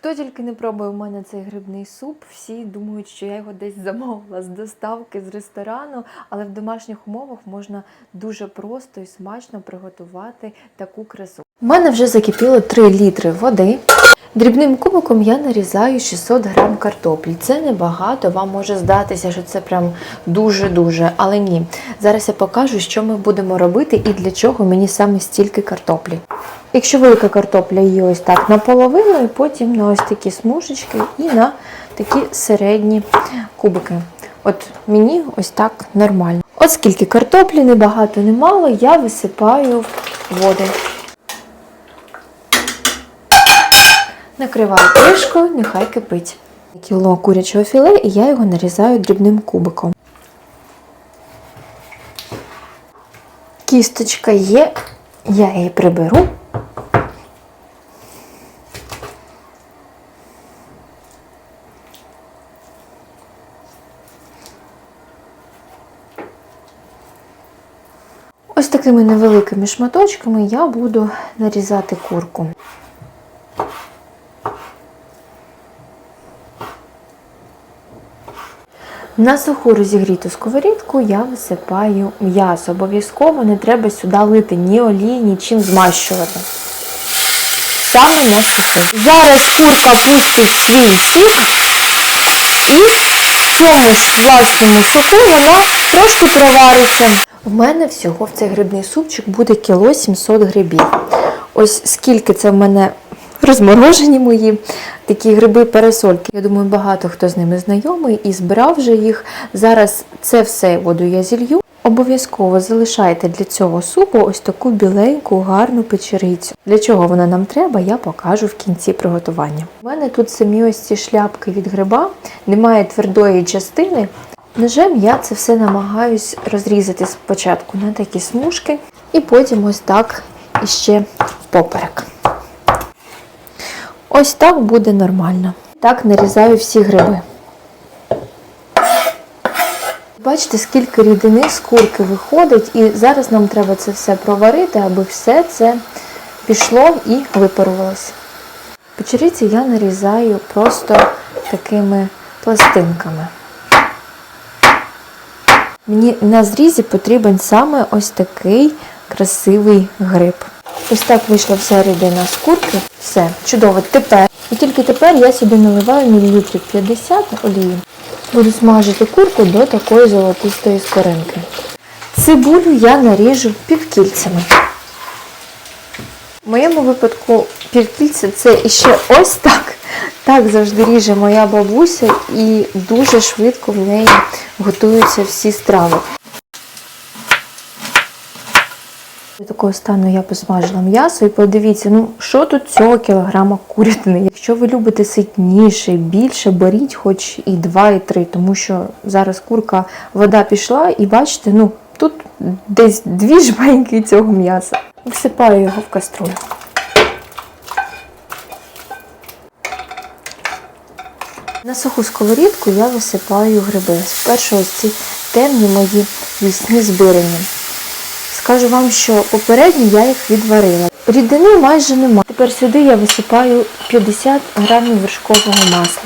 Хто тільки не пробує у мене цей грибний суп, всі думають, що я його десь замовила з доставки з ресторану, але в домашніх умовах можна дуже просто і смачно приготувати таку красу. У мене вже закипіло 3 літри води. Дрібним кубиком я нарізаю 600 грам картоплі. Це небагато, вам може здатися, що це прям дуже-дуже, але ні. Зараз я покажу, що ми будемо робити і для чого мені саме стільки картоплі. Якщо велика картопля, її ось так наполовину, і потім на ось такі смужечки і на такі середні кубики. От мені ось так нормально. От скільки картоплі, не багато, не я висипаю в воду. Накриваю кришкою, нехай кипить. Кіло курячого філе і я його нарізаю дрібним кубиком. Кісточка є, я її приберу. Ось такими невеликими шматочками я буду нарізати курку. На суху розігріту сковорідку я висипаю м'ясо. Обов'язково не треба сюди лити ні олії, нічим змащувати. Саме на суху. Зараз курка пустить свій сік, і в цьому ж власному соку вона трошки провариться. У мене всього в цей грибний супчик буде кіло 700 грибів. Ось скільки це в мене розморожені мої такі гриби-пересольки. Я думаю, багато хто з ними знайомий і збирав вже їх. Зараз це все воду я зілью. Обов'язково залишайте для цього супу ось таку біленьку, гарну печерицю. Для чого вона нам треба, я покажу в кінці приготування. У мене тут самі ось ці шляпки від гриба, немає твердої частини. Ножем я це все намагаюсь розрізати спочатку на такі смужки, і потім ось так іще впоперек. Ось так буде нормально. Так нарізаю всі гриби. Бачите, скільки рідини з курки виходить, і зараз нам треба це все проварити, аби все це пішло і випарувалося. Печериці я нарізаю просто такими пластинками. Мені на зрізі потрібен саме ось такий красивий гриб. Ось так вийшла вся рідина з курки. Все, чудово. Тепер. І тільки тепер я сюди наливаю мілілітрів 50 олії. Буду смажити курку до такої золотистої скоринки. Цибулю я наріжу півкільцями. В моєму випадку півкільця це іще ось так. Так завжди ріже моя бабуся і дуже швидко в неї готуються всі страви. До такого стану я посмажила м'ясо і подивіться, ну що тут цього кілограма курятини. Якщо ви любите ситніше, більше, беріть хоч і 2, і 3, тому що зараз курка, вода пішла, і бачите, ну тут десь дві жменьки цього м'яса. Всипаю його в каструлю. На суху сковорідку я висипаю гриби. Спершу ось ці темні мої вісні збирання. Скажу вам, що попередньо я їх відварила. Рідини майже немає. Тепер сюди я висипаю 50 грамів вершкового масла.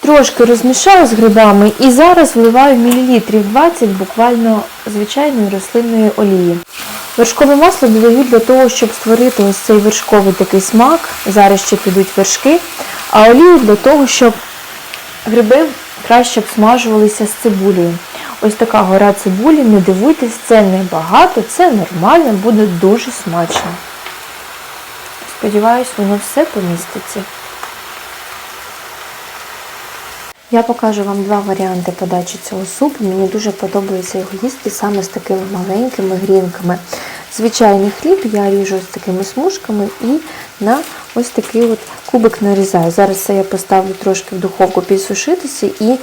Трошки розмішаю з грибами і зараз вливаю мілілітрів 20 буквально звичайної рослинної олії. Вершкове масло додаю для того, щоб створити ось цей вершковий такий смак. Зараз ще підуть вершки, а олію для того, щоб гриби краще обсмажувалися з цибулею. Ось така гора цибулі, не дивуйтесь, це небагато, це нормально, буде дуже смачно. Сподіваюсь, воно все поміститься. Я покажу вам два варіанти подачі цього супу. Мені дуже подобається його їсти саме з такими маленькими грінками. Звичайний хліб я ріжу з такими смужками і на ось такий от кубик нарізаю. Зараз це я поставлю трошки в духовку підсушитися і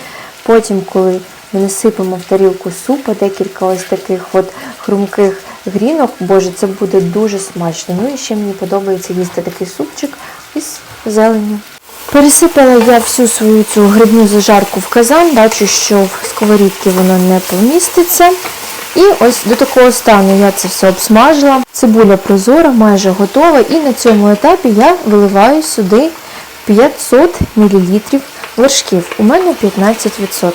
потім, коли ми насипемо в тарілку супа, декілька ось таких от хрумких грінок, боже, це буде дуже смачно. Ну і ще мені подобається їсти такий супчик із зеленню. Пересипала я всю свою цю грибну зажарку в казан, бачу, що в сковорідці воно не поміститься. І ось до такого стану я це все обсмажила. Цибуля прозора, майже готова. І на цьому етапі я виливаю сюди 500 мл вершків. У мене 15%.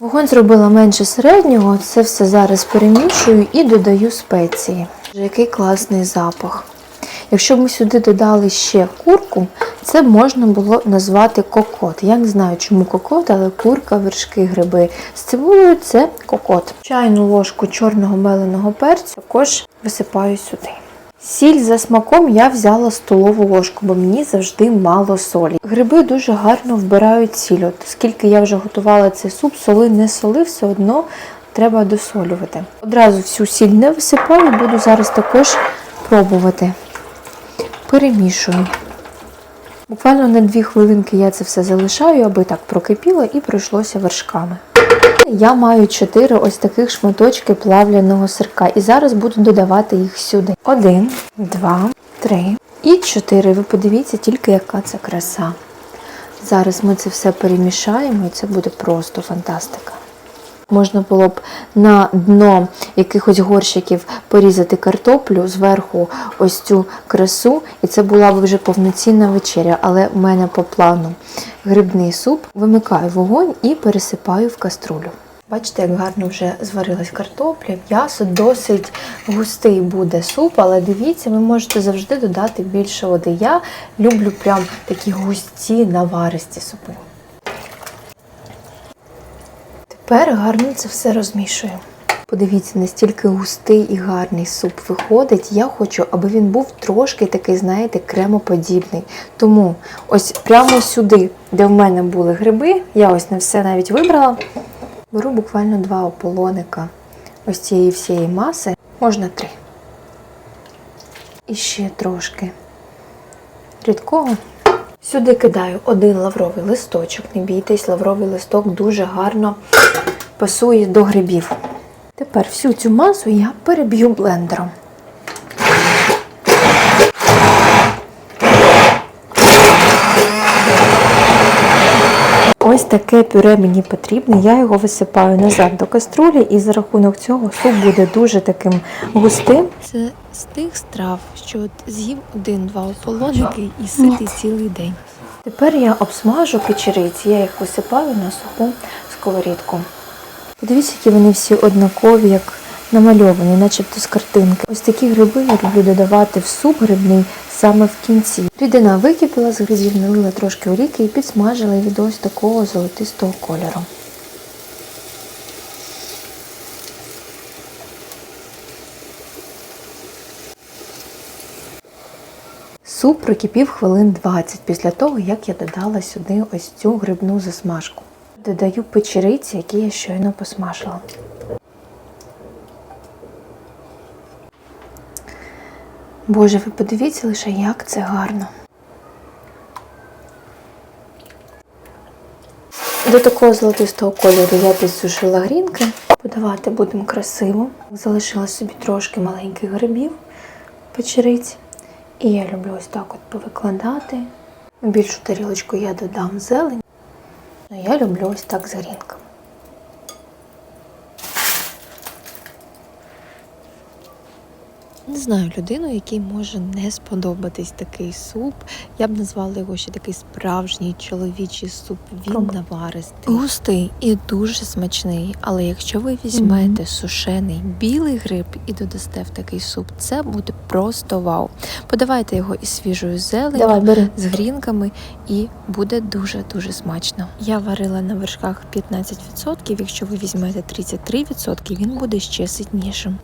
Вогонь зробила менше середнього, це все зараз перемішую і додаю спеції. Який класний запах. Якщо б ми сюди додали ще курку, це можна було назвати кокот. Я не знаю, чому кокот, але курка, вершки, гриби з цибулею це кокот. Чайну ложку чорного меленого перцю також висипаю сюди. Сіль за смаком я взяла столову ложку, бо мені завжди мало солі. Гриби дуже гарно вбирають сіль. От Скільки я вже готувала цей суп, соли не соли, все одно треба досолювати. Одразу всю сіль не висипаю, буду зараз також пробувати. Перемішую. Буквально на 2 хвилинки я це все залишаю, аби так прокипіло і пройшлося вершками. Я маю 4 ось таких шматочки плавляного сирка і зараз буду додавати їх сюди. Один, два, три і чотири. Ви подивіться тільки, яка це краса. Зараз ми це все перемішаємо і це буде просто фантастика. Можна було б на дно якихось горщиків порізати картоплю, зверху ось цю красу, і це була б вже повноцінна вечеря. Але в мене по плану грибний суп вимикаю вогонь і пересипаю в каструлю. Бачите, як гарно вже зварилась картопля, м'ясо, досить густий буде суп, але дивіться, ви можете завжди додати більше води. Я люблю прям такі густі наваристі супи. Тепер гарно це все розмішую. Подивіться, настільки густий і гарний суп виходить. Я хочу, аби він був трошки такий, знаєте, кремоподібний. Тому ось прямо сюди, де в мене були гриби, я ось не все навіть вибрала. Беру буквально два ополоника ось цієї всієї маси, можна три. І ще трошки рідкого. Сюди кидаю один лавровий листочок. Не бійтесь, лавровий листок дуже гарно пасує до грибів. Тепер всю цю масу я переб'ю блендером. Ось таке пюре мені потрібне. Я його висипаю назад до каструлі, і за рахунок цього суп буде дуже таким густим. Це з тих страв, що от з'їв один-два ополоники і ситий цілий день. Тепер я обсмажу печериці, я їх висипаю на суху сковорідку. Подивіться, які вони всі однакові, як намальовані, начебто з картинки. Ось такі гриби я люблю додавати в суп грибний саме в кінці. Рідина википіла з грибів, налила трошки олійки і підсмажила її до ось такого золотистого кольору. Суп прокипів хвилин 20 після того, як я додала сюди ось цю грибну засмажку. Додаю печериці, які я щойно посмажила. Боже, ви подивіться лише, як це гарно. До такого золотистого кольору я підсушила грінки. Подавати будемо красиво. Залишила собі трошки маленьких грибів, печериць. І я люблю ось так от повикладати. В більшу тарілочку я додам зелень. Ну, я люблю ось так з грінками. Не знаю людину, якій може не сподобатись такий суп. Я б назвала його ще такий справжній чоловічий суп. Він наваристий. Густий і дуже смачний. Але якщо ви візьмете сушений білий гриб і додасте в такий суп, це буде просто вау. Подавайте його із свіжою зеленню, з грінками і буде дуже дуже смачно. Я варила на вершках 15%, якщо ви візьмете 33%, він буде ще ситнішим.